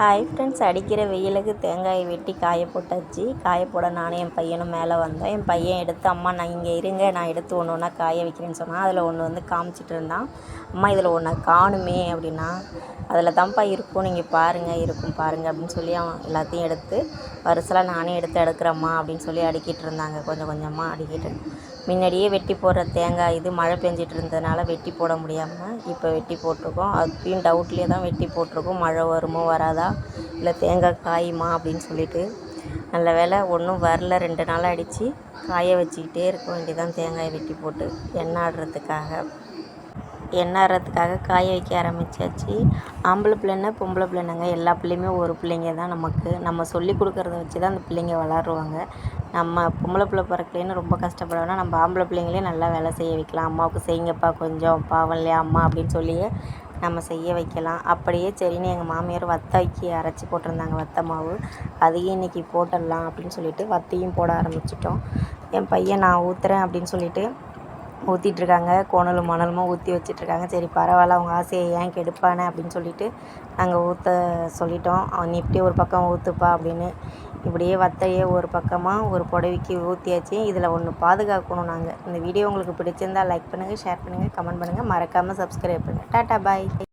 Hi friends அடிக்கிற வெயிலுக்கு தேங்காயை வெட்டி காய போட்டாச்சு. காய போட நானும் என் பையனும் மேலே வந்தோம். என் பையன் எடுத்து அம்மா நான் இங்கே இருங்க நான் எடுத்து ஒன்று ஒன்றா காய வைக்கிறேன்னு சொன்னால் அதில் ஒன்று வந்து காமிச்சிட்டு இருந்தான். அம்மா இதில் ஒன்று காணுமே அப்படின்னா அதில் தான்ப்பா இருக்கும். நீங்கள் பாருங்கள் இருக்கும் பாருங்கள் அப்படின்னு சொல்லி அவன் எல்லாத்தையும் எடுத்து வரிசலாக நானே எடுத்து எடுக்கிறேம்மா அப்படின்னு சொல்லி அடுக்கிட்டு இருந்தாங்க. கொஞ்சம் கொஞ்சமாக அடுக்கிட்டு. முன்னாடியே வெட்டி போடுற தேங்காய் இது மழை பெஞ்சிட்டு இருந்ததுனால வெட்டி போட முடியாமல் இப்போ வெட்டி போட்டிருக்கோம். அப்பயும் டவுட்லேயே தான் வெட்டி போட்டிருக்கோம். மழை வருமோ வராதா? இல்லை தேங்காய் காயுமா அப்படின்னு சொல்லிட்டு நல்ல வேளை ஒன்றும் வரல ரெண்டு நாள் அடித்து காய வச்சுக்கிட்டே இருக்க வேண்டியதான் தேங்காயை வெட்டி போட்டு எண்ணெய் ஆடுறதுக்காக. எண்ணெய் ஆடுறதுக்காக காய வைக்க ஆரம்பிச்சாச்சு. ஆம்பளை பிள்ளைன்னா பொம்பளை பிள்ளைனாங்க. எல்லா பிள்ளையுமே ஒரு பிள்ளைங்க தான் நமக்கு. நம்ம சொல்லி கொடுக்குறத வச்சு தான் அந்த பிள்ளைங்க வளருவாங்க. நம்ம பொம்பளை பிள்ளை பிறக்கலைன்னு ரொம்ப கஷ்டப்படணும்னா நம்ம ஆம்பளை பிள்ளைங்களே நல்லா வேலை செய்ய வைக்கலாம். அம்மாவுக்கு செய்யுங்கப்பா கொஞ்சம் பாவம் இல்லையா அம்மா அப்படின்னு சொல்லியே நம்ம செய்ய வைக்கலாம். அப்படியே சரின்னு எங்கள் மாமியார் வத்தாக்கி அரைச்சி போட்டிருந்தாங்க வத்த மாவு. அதையும் இன்றைக்கி போட்டுடலாம் அப்படின்னு சொல்லிட்டு வத்தையும் போட ஆரம்பிச்சிட்டோம். என் பையன் நான் ஊற்றுறேன் அப்படின்னு சொல்லிட்டு ஊற்றிட்டுருக்காங்க கோணலும் மணலுமா ஊற்றி வச்சிட்ருக்காங்க சரி பரவாயில்ல அவங்க ஆசையை ஏன் கெடுப்பானே அப்படின்னு சொல்லிட்டு நாங்கள் ஊற்ற சொல்லிட்டோம். அவன் இப்படியே ஒரு பக்கம் ஊற்றுப்பா அப்படின்னு இப்படியே வத்தையே ஒரு பக்கமாக ஒரு புடவைக்கு ஊற்றியாச்சு இதில் ஒன்று பாதுகாக்கணும் நாங்கள் இந்த வீடியோ உங்களுக்கு பிடிச்சிருந்தா லைக் பண்ணுங்கள் ஷேர் பண்ணுங்கள் கமெண்ட் பண்ணுங்கள் மறக்காமல் சப்ஸ்கிரைப் பண்ணுங்கள் டாட்டா பாய்